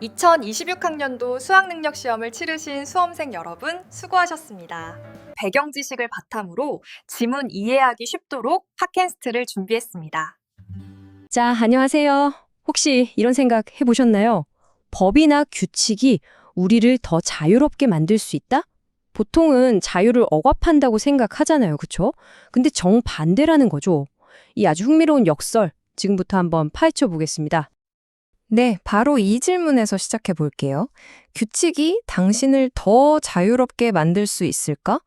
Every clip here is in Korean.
2026학년도 수학능력 시험을 치르신 수험생 여러분 수고하셨습니다. 배경 지식을 바탕으로 지문 이해하기 쉽도록 팟캐스트를 준비했습니다. 자, 안녕하세요. 혹시 이런 생각 해보셨나요? 법이나 규칙이 우리를 더 자유롭게 만들 수 있다? 보통은 자유를 억압한다고 생각하잖아요. 그쵸? 근데 정반대라는 거죠. 이 아주 흥미로운 역설, 지금부터 한번 파헤쳐 보겠습니다. 네, 바로 이 질문에서 시작해 볼게요. 규칙이 당신을 더 자유롭게 만들 수 있을까?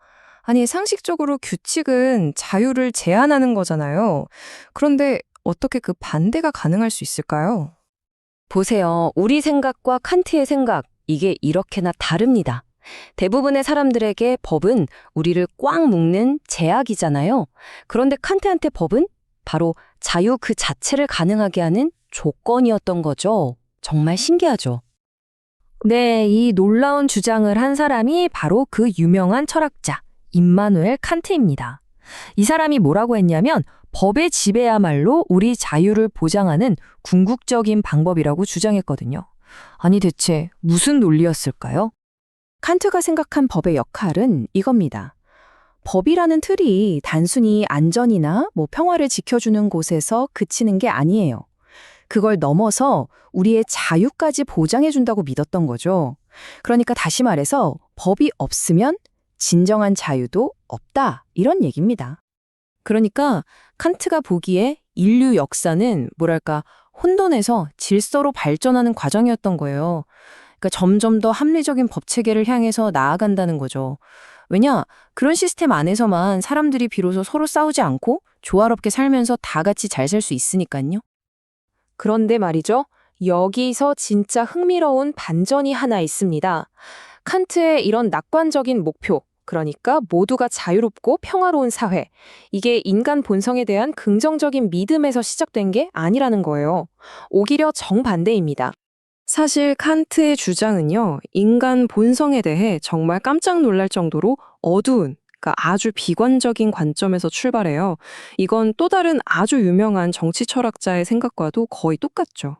아니, 상식적으로 규칙은 자유를 제한하는 거잖아요. 그런데 어떻게 그 반대가 가능할 수 있을까요? 보세요. 우리 생각과 칸트의 생각, 이게 이렇게나 다릅니다. 대부분의 사람들에게 법은 우리를 꽉 묶는 제약이잖아요. 그런데 칸트한테 법은 바로 자유 그 자체를 가능하게 하는 조건이었던 거죠. 정말 신기하죠. 네, 이 놀라운 주장을 한 사람이 바로 그 유명한 철학자 임마누엘 칸트입니다. 이 사람이 뭐라고 했냐면 법의 지배야말로 우리 자유를 보장하는 궁극적인 방법이라고 주장했거든요. 아니 대체 무슨 논리였을까요? 칸트가 생각한 법의 역할은 이겁니다. 법이라는 틀이 단순히 안전이나 뭐 평화를 지켜주는 곳에서 그치는 게 아니에요. 그걸 넘어서 우리의 자유까지 보장해준다고 믿었던 거죠. 그러니까 다시 말해서 법이 없으면 진정한 자유도 없다. 이런 얘기입니다. 그러니까 칸트가 보기에 인류 역사는 뭐랄까 혼돈에서 질서로 발전하는 과정이었던 거예요. 그러니까 점점 더 합리적인 법 체계를 향해서 나아간다는 거죠. 왜냐? 그런 시스템 안에서만 사람들이 비로소 서로 싸우지 않고 조화롭게 살면서 다 같이 잘 살 수 있으니까요. 그런데 말이죠. 여기서 진짜 흥미로운 반전이 하나 있습니다. 칸트의 이런 낙관적인 목표, 그러니까 모두가 자유롭고 평화로운 사회. 이게 인간 본성에 대한 긍정적인 믿음에서 시작된 게 아니라는 거예요. 오히려 정반대입니다. 사실 칸트의 주장은요, 인간 본성에 대해 정말 깜짝 놀랄 정도로 어두운, 그러니까 아주 비관적인 관점에서 출발해요. 이건 또 다른 아주 유명한 정치 철학자의 생각과도 거의 똑같죠.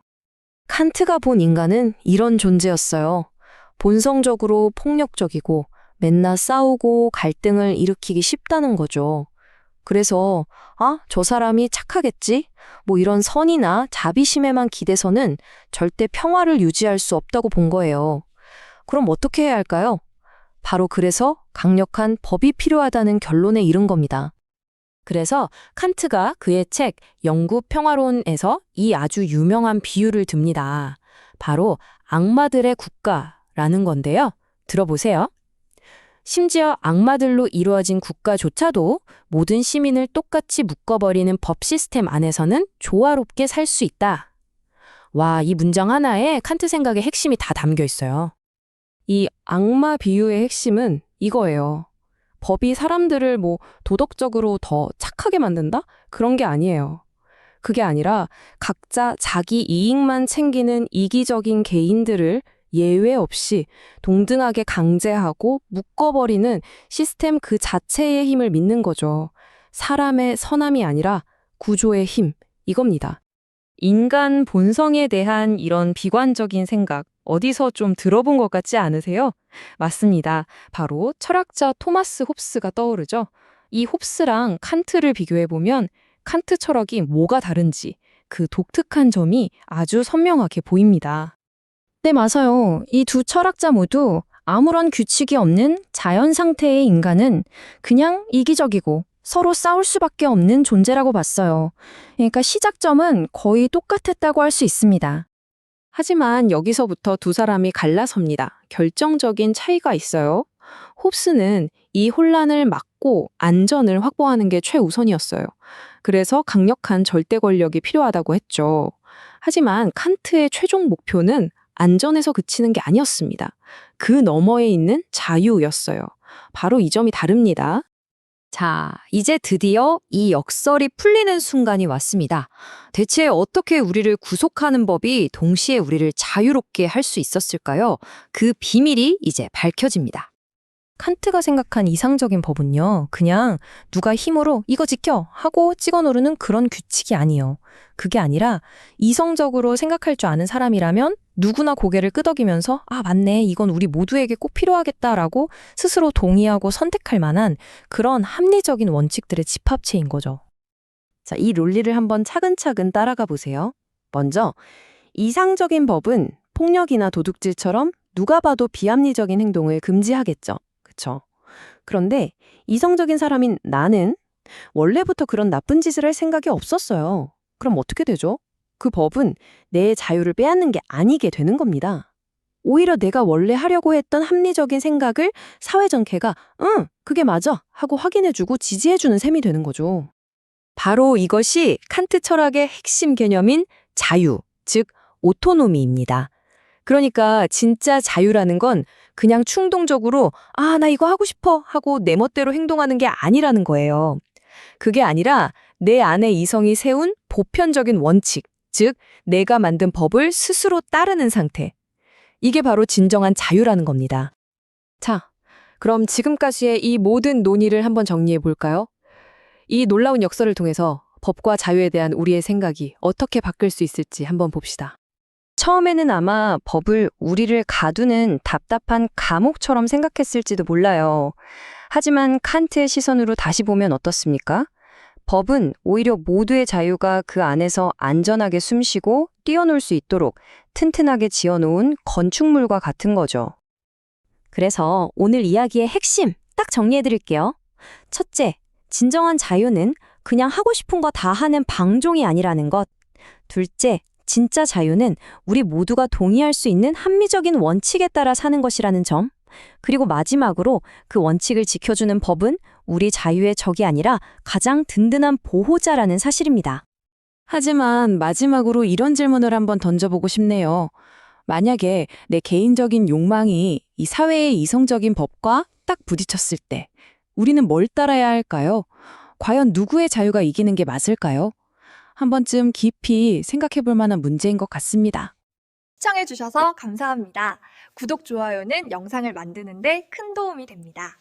칸트가 본 인간은 이런 존재였어요. 본성적으로 폭력적이고 맨날 싸우고 갈등을 일으키기 쉽다는 거죠. 그래서 아, 저 사람이 착하겠지? 뭐 이런 선이나 자비심에만 기대서는 절대 평화를 유지할 수 없다고 본 거예요. 그럼 어떻게 해야 할까요? 바로 그래서 강력한 법이 필요하다는 결론에 이른 겁니다. 그래서 칸트가 그의 책 영구 평화론에서 이 아주 유명한 비유를 듭니다. 바로 악마들의 국가라는 건데요. 들어보세요. 심지어 악마들로 이루어진 국가조차도 모든 시민을 똑같이 묶어버리는 법 시스템 안에서는 조화롭게 살 수 있다. 와, 이 문장 하나에 칸트 생각의 핵심이 다 담겨 있어요. 이 악마 비유의 핵심은 이거예요. 법이 사람들을 뭐 도덕적으로 더 착하게 만든다? 그런 게 아니에요. 그게 아니라 각자 자기 이익만 챙기는 이기적인 개인들을 예외 없이 동등하게 강제하고 묶어버리는 시스템 그 자체의 힘을 믿는 거죠. 사람의 선함이 아니라 구조의 힘, 이겁니다. 인간 본성에 대한 이런 비관적인 생각, 어디서 좀 들어본 것 같지 않으세요? 맞습니다. 바로 철학자 토마스 홉스가 떠오르죠. 이 홉스랑 칸트를 비교해보면 칸트 철학이 뭐가 다른지 그 독특한 점이 아주 선명하게 보입니다. 네, 맞아요. 이 두 철학자 모두 아무런 규칙이 없는 자연 상태의 인간은 그냥 이기적이고 서로 싸울 수밖에 없는 존재라고 봤어요. 그러니까 시작점은 거의 똑같았다고 할 수 있습니다. 하지만 여기서부터 두 사람이 갈라섭니다. 결정적인 차이가 있어요. 홉스는 이 혼란을 막고 안전을 확보하는 게 최우선이었어요. 그래서 강력한 절대 권력이 필요하다고 했죠. 하지만 칸트의 최종 목표는 안전에서 그치는 게 아니었습니다. 그 너머에 있는 자유였어요. 바로 이 점이 다릅니다. 자, 이제 드디어 이 역설이 풀리는 순간이 왔습니다. 대체 어떻게 우리를 구속하는 법이 동시에 우리를 자유롭게 할 수 있었을까요? 그 비밀이 이제 밝혀집니다. 칸트가 생각한 이상적인 법은요, 그냥 누가 힘으로 이거 지켜 하고 찍어 누르는 그런 규칙이 아니에요. 그게 아니라 이성적으로 생각할 줄 아는 사람이라면 누구나 고개를 끄덕이면서 아, 맞네. 이건 우리 모두에게 꼭 필요하겠다라고 스스로 동의하고 선택할 만한 그런 합리적인 원칙들의 집합체인 거죠. 자, 이 논리를 한번 차근차근 따라가 보세요. 먼저, 이상적인 법은 폭력이나 도둑질처럼 누가 봐도 비합리적인 행동을 금지하겠죠. 그쵸? 그런데 이성적인 사람인 나는 원래부터 그런 나쁜 짓을 할 생각이 없었어요. 그럼 어떻게 되죠? 그 법은 내 자유를 빼앗는 게 아니게 되는 겁니다. 오히려 내가 원래 하려고 했던 합리적인 생각을 사회 전체가 응, 그게 맞아 하고 확인해주고 지지해주는 셈이 되는 거죠. 바로 이것이 칸트 철학의 핵심 개념인 자유, 즉 오토노미입니다. 그러니까 진짜 자유라는 건 그냥 충동적으로 아, 나 이거 하고 싶어 하고 내 멋대로 행동하는 게 아니라는 거예요. 그게 아니라 내 안에 이성이 세운 보편적인 원칙, 즉 내가 만든 법을 스스로 따르는 상태. 이게 바로 진정한 자유라는 겁니다. 자, 그럼 지금까지의 이 모든 논의를 한번 정리해 볼까요? 이 놀라운 역설을 통해서 법과 자유에 대한 우리의 생각이 어떻게 바뀔 수 있을지 한번 봅시다. 처음에는 아마 법을 우리를 가두는 답답한 감옥처럼 생각했을지도 몰라요. 하지만 칸트의 시선으로 다시 보면 어떻습니까? 법은 오히려 모두의 자유가 그 안에서 안전하게 숨쉬고 뛰어놀 수 있도록 튼튼하게 지어놓은 건축물과 같은 거죠. 그래서 오늘 이야기의 핵심 딱 정리해드릴게요. 첫째, 진정한 자유는 그냥 하고 싶은 거 다 하는 방종이 아니라는 것. 둘째, 진짜 자유는 우리 모두가 동의할 수 있는 합리적인 원칙에 따라 사는 것이라는 점. 그리고 마지막으로 그 원칙을 지켜주는 법은 우리 자유의 적이 아니라 가장 든든한 보호자라는 사실입니다. 하지만 마지막으로 이런 질문을 한번 던져보고 싶네요. 만약에 내 개인적인 욕망이 이 사회의 이성적인 법과 딱 부딪혔을 때 우리는 뭘 따라야 할까요? 과연 누구의 자유가 이기는 게 맞을까요? 한 번쯤 깊이 생각해 볼 만한 문제인 것 같습니다. 시청해주셔서 감사합니다. 구독, 좋아요는 영상을 만드는데 큰 도움이 됩니다.